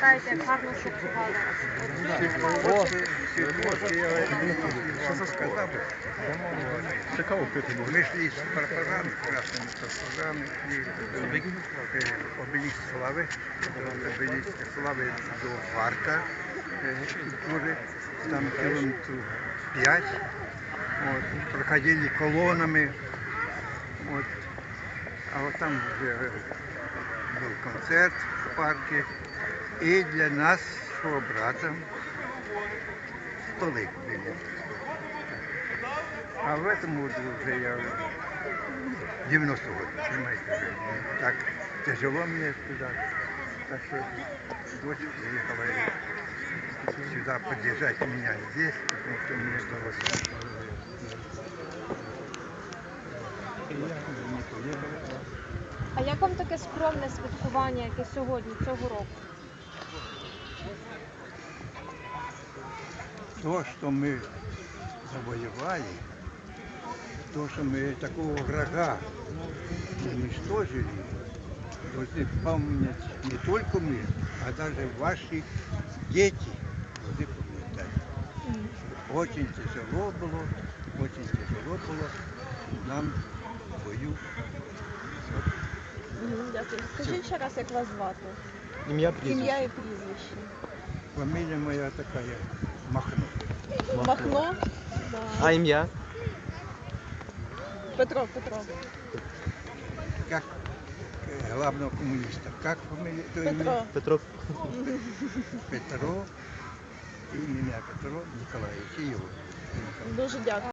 пам'ятаєте, як гарно святкували? Що сказав? Цікаво питання. Ми ж із прапорами, красними прапорами, і е, обеліск слави, обеліск слави до парка е, культури, там кілометрів 5. От, проходили колонами. От, а от там вже е, був концерт в парку. І для нас, свого брата, столи були. А в году уже я 90 год, понимаете, так тяжело мне туда. Так что дочь приехала сюда поддержать меня здесь, потому что мне было И я не поехал. А як вам таке скромне святкування, яке сьогодні, цього року? То, что мы завоевали, то, что мы такого врага уничтожили, должны помнить не только мы, а даже ваши дети должны пам'ятати. Очень тяжело было, очень тяжело было нам в бою. Дякую. Скажіть ще раз, як вас звати? Ім'я Ім'я і прізвище. Фамилия моя такая Махно. Махно? Да. А ім'я? Петро, Петро. Как э, главного коммуниста. Как фамилия? то имя? Петро. Петро. Петро. И меня Петро Николаевич. И его. Дуже дякую.